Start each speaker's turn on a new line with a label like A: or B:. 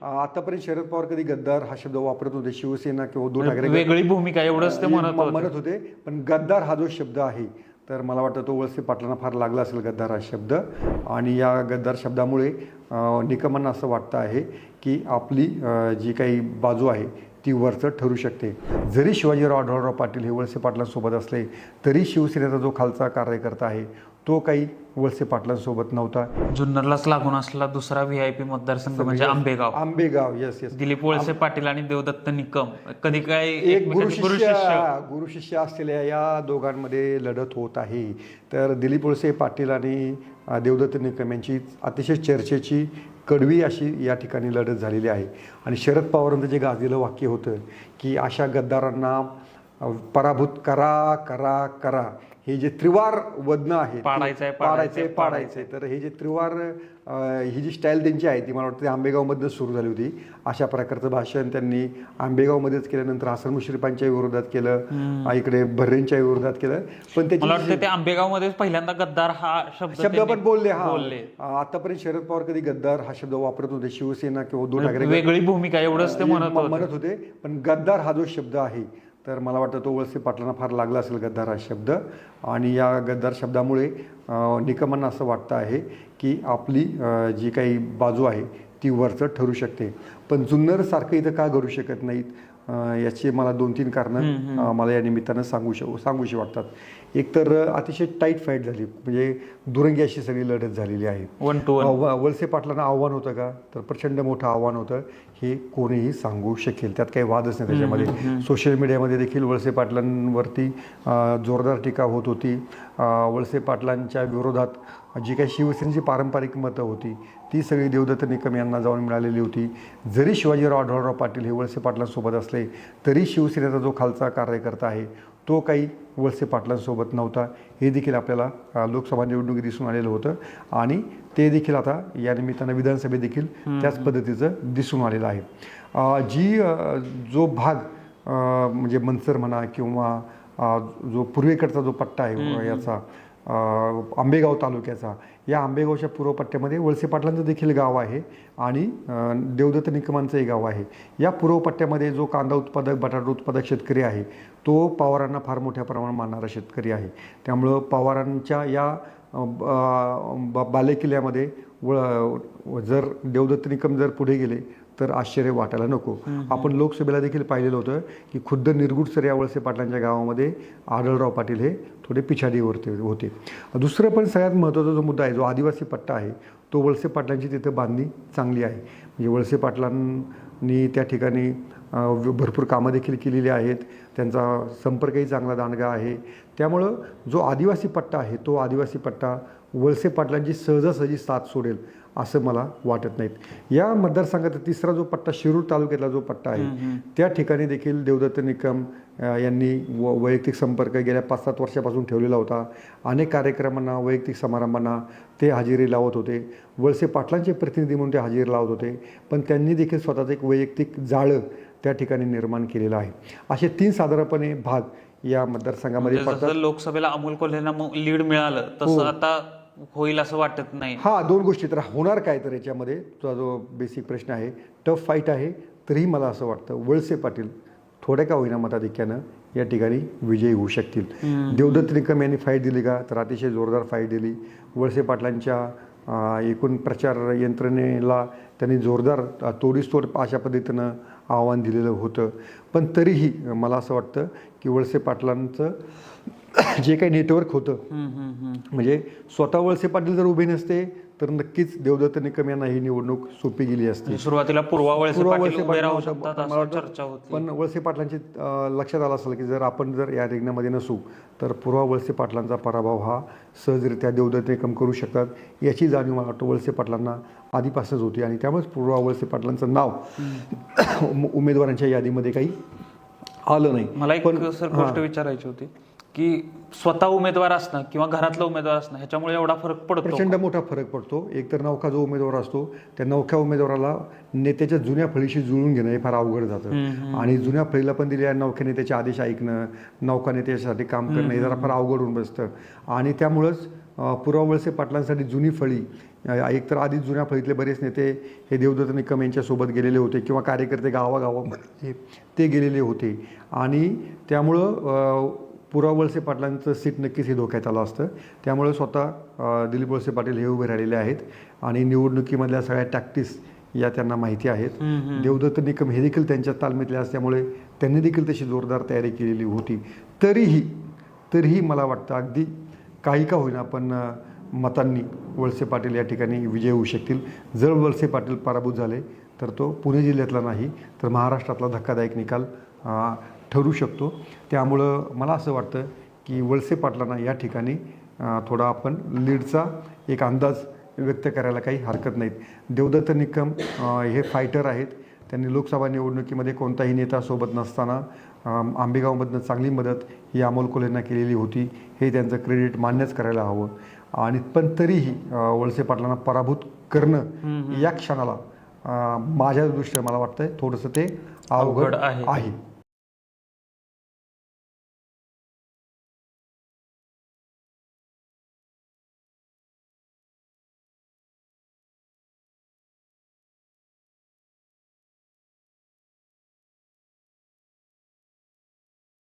A: आतापर्यंत शरद पवार कधी गद्दार हा शब्द वापरत होते शिवसेना किंवा उद्धव ठाकरे
B: वेगळी भूमिका एवढंच ते म्हणत
A: म्हणत होते पण गद्दार हा जो शब्द आहे तर मला वाटतं तो वळसे पाटलांना फार लागला असेल गद्दार हा शब्द. आणि या गद्दार शब्दामुळे निकमांना असं वाटतं आहे की आपली जी काही बाजू आहे ती वरचं ठरू शकते. जरी शिवाजीराव आढळराव पाटील हे वळसे पाटलांसोबत असले तरी शिवसेनेचा जो खालचा कार्यकर्ता आहे तो काही वळसे पाटलांसोबत नव्हता.
B: जुन्नरलाच लागून असलेला दुसरा व्हीआयपी मतदारसंघ म्हणजे आंबेगाव.
A: आंबेगाव येस येस
B: दिलीप वळसे पाटील आणि देवदत्त निकम. कधी काय
A: एक शिष्य गुरु शिष्य. असलेल्या या दोघांमध्ये लढत होत आहे. तर दिलीप वळसे पाटील आणि देवदत्त निकम यांची अतिशय चर्चेची कडवी अशी या ठिकाणी लढत झालेली आहे. आणि शरद पवारांचं जे गाजलेलं वाक्य होतं की अशा गद्दारांना पराभूत करा करा करा. हे जे त्रिवार वदनं आहेत
B: पाडायचंय,
A: पाडायचंय
B: पाडायचंय,
A: पाडायचंय. तर हे जे त्रिवार ही जी स्टाईल त्यांची आहे ती मला वाटतं ती आंबेगावमधनंच सुरू झाली होती. अशा प्रकारचं भाषण त्यांनी आंबेगावमध्येच केल्यानंतर हसन मुश्रीफांच्या विरोधात केलं इकडे भर्रेंच्या विरोधात केलं. पण
B: ते आंबेगावमध्ये पहिल्यांदा गद्दार हा शब्द
A: शब्द
B: त्यांनी
A: पण बोलले हा. आतापर्यंत शरद पवार कधी गद्दार हा शब्द वापरत होते शिवसेना किंवा उद्धव ठाकरे
B: वेगळी भूमिका एवढंच ते म्हणत होते
A: पण गद्दार हा जो शब्द आहे तर मला वाटतं तो वळसे पाटलांना फार लागला असेल गद्दार हा शब्द. आणि या गद्दार शब्दामुळे निकमांना असं वाटतं आहे की आपली जी काही बाजू आहे ती वरचं ठरू शकते. पण जुन्नरसारखं इथं का घडू शकत नाहीत? याची मला दोन तीन कारणं मला या निमित्तानं सांगू श सांगूशी वाटतात. एक तर अतिशय टाईट फाईट झाली. म्हणजे दुरंगी अशी सगळी लढत झालेली आहे.
B: वन टू
A: वळसे पाटलांना आव्हान होतं का? तर प्रचंड मोठं आव्हान होतं हे कोणीही सांगू शकेल. त्यात काही वादच नाही त्याच्यामध्ये. सोशल मीडियामध्ये देखील वळसे पाटलांवरती जोरदार टीका होत होती. वळसे पाटलांच्या विरोधात जी काही शिवसेनेची पारंपरिक मतं होती ती सगळी देवदत्त निकम यांना जाऊन मिळालेली होती. जरी शिवाजीराव आढळराव पाटील हे वळसे पाटलांसोबत असले तरी शिवसेनेचा जो खालचा कार्यकर्ता आहे तो काही वळसे पाटलांसोबत नव्हता. हे देखील आपल्याला लोकसभा निवडणुकीत दिसून आलेलं होतं. आणि ते देखील आता या निमित्तानं विधानसभेत देखील त्याच पद्धतीचं दिसून आलेलं आहे. जी जो भाग म्हणजे मनसर म्हणा किंवा जो पूर्वेकडचा जो पट्टा आहे याचा आंबेगाव तालुक्याचा. या आंबेगावच्या पूर्वपट्ट्यामध्ये वळसे पाटलांचं देखील गाव आहे आणि देवदत्त निकमांचंही गाव आहे. या पूर्वपट्ट्यामध्ये जो कांदा उत्पादक बटाटा उत्पादक शेतकरी आहे तो पवारांना फार मोठ्या प्रमाणात मानणारा शेतकरी आहे. त्यामुळं पवारांच्या या ब- ब- बालेकिल्ल्यामध्ये व जर देवदत्त निकम जर पुढे गेले तर आश्चर्य वाटायला नको. आपण लोकसभेला देखील पाहिलेलं होतं की खुद्द निरगुडसर या वळसे पाटलांच्या गावामध्ये आढळराव पाटील हे थोडे पिछाडीवरती होते. दुसरं पण सगळ्यात महत्त्वाचा जो मुद्दा आहे जो आदिवासी पट्टा आहे तो वळसे पाटलांची तिथं बांधणी चांगली आहे. म्हणजे वळसे पाटलांनी त्या ठिकाणी भरपूर कामं देखील केलेली आहेत. त्यांचा संपर्कही चांगला दांडगा आहे. त्यामुळं जो आदिवासी पट्टा आहे तो आदिवासी पट्टा वळसे पाटलांची सहजासहजी साथ सोडेल असं मला वाटत नाहीत. या मतदारसंघाचा तिसरा जो पट्टा शिरूर तालुक्यातला जो पट्टा आहे त्या ठिकाणी देखील देवदत्त निकम यांनी व वैयक्तिक संपर्क गेल्या पाच सात वर्षापासून ठेवलेला होता. अनेक कार्यक्रमांना वैयक्तिक समारंभांना ते हजेरी लावत होते. वळसे पाटलांचे प्रतिनिधी म्हणून ते हजेरी लावत होते. पण त्यांनी देखील स्वतःचं एक वैयक्तिक जाळं त्या ठिकाणी निर्माण केलेलं आहे. असे तीन साधारणपणे भाग या मतदारसंघामध्ये
B: म्हणजे
A: पडतात.
B: लोकसभेला अमोल कोल्हेंना लीड मिळालं
A: हो.
B: तसं आता होईल असं वाटत नाही.
A: हा दोन गोष्टी. तर होणार काय तर याच्यामध्ये? तुझा जो बेसिक प्रश्न आहे टफ फाईट आहे तरीही मला असं वाटतं. वळसे पाटील थोड्या का होईना मताधिक्यानं या ठिकाणी विजयी होऊ शकतील. देवदत्त निकम यांनी फाईट दिली का? तर अतिशय जोरदार फाईट दिली. वळसे पाटलांच्या एकूण प्रचार यंत्रणेला त्यांनी जोरदार तोडीसतोड अशा पद्धतीनं आव्हान दिलेलं होतं. पण तरीही मला असं वाटतं की वळसे पाटलांचं जे काही नेटवर्क होतं. म्हणजे स्वतः वळसे पाटील जर उभे नसते तर नक्कीच देवदत्त निकम यांना ही निवडणूक सोपी गेली असती.
B: सुरुवातीला पूर्वा वळसे पाटील
A: पण वळसे पाटलांची लक्षात आलं असेल की जर आपण जर या रिंगणामध्ये नसू तर पूर्वा वळसे पाटलांचा पराभव हा सहजरित्या देवदत्त निकम करू शकतात याची जाणीव मला वाटतं वळसे पाटलांना आधीपासूनच होती. आणि त्यामुळेच पूर्वा वळसे पाटलांचं नाव उम- उमेदवारांच्या यादीमध्ये काही आलं नाही.
B: मला एक सर गोष्ट विचारायची होती. की स्वतः उमेदवार असणं किंवा घरातला उमेदवार असणं ह्याच्यामुळे एवढा फरक पडतो.
A: प्रचंड मोठा फरक पडतो. एक तर नौका जो उमेदवार असतो त्या नौख्या उमेदवाराला नेत्याच्या जुन्या फळीशी जुळून घेणं हे फार अवघड जातं. आणि जुन्या फळीला पण दिलेल्या नौख्या नेत्याचे आदेश ऐकणं नौका नेत्यासाठी काम करणं हे जरा फार अवघड होऊन बसतं. आणि त्यामुळंच पुरावा वळसे पाटलांसाठी जुनी फळी एकतर आधीच जुन्या फळीतले बरेच नेते हे देवदत्त निकम यांच्यासोबत गेलेले होते किंवा कार्यकर्ते गावागावामध्ये ते गेलेले होते. आणि त्यामुळं पुरा वळसे पाटलांचं सीट नक्कीच हे धोक्यात आलं असतं. त्यामुळे स्वतः दिलीप वळसे पाटील हे उभे राहिलेले आहेत आणि निवडणुकीमधल्या सगळ्या टॅक्टिस या त्यांना माहिती आहेत. देवदत्त निकम हे देखील त्यांच्या तालमीतले असल्यामुळे त्यांनी देखील तशी जोरदार तयारी केलेली होती. तरीही तरीही मला वाटतं अगदी काही का होईना पण मतांनी वळसे पाटील या ठिकाणी विजय होऊ शकतील. जर वळसे पाटील पराभूत झाले तर तो पुणे जिल्ह्यातला नाही तर महाराष्ट्रातला धक्कादायक निकाल ठरू शकतो. त्यामुळं मला असं वाटतं की वळसे पाटलांना या ठिकाणी थोडा आपण लीडचा एक अंदाज व्यक्त करायला काही हरकत नाहीत. देवदत्त निकम हे फायटर आहेत. त्यांनी लोकसभा निवडणुकीमध्ये कोणताही नेता सोबत नसताना आंबेगावमधनं चांगली मदत ही अमोल कोल्हेंना केलेली होती. हे त्यांचं क्रेडिट मान्यच करायला हवं. आणि पण तरीही वळसे पाटलांना पराभूत करणं या क्षणाला माझ्या दृष्ट्या मला वाटतंय थोडंसं ते
B: अवघड.
A: आहे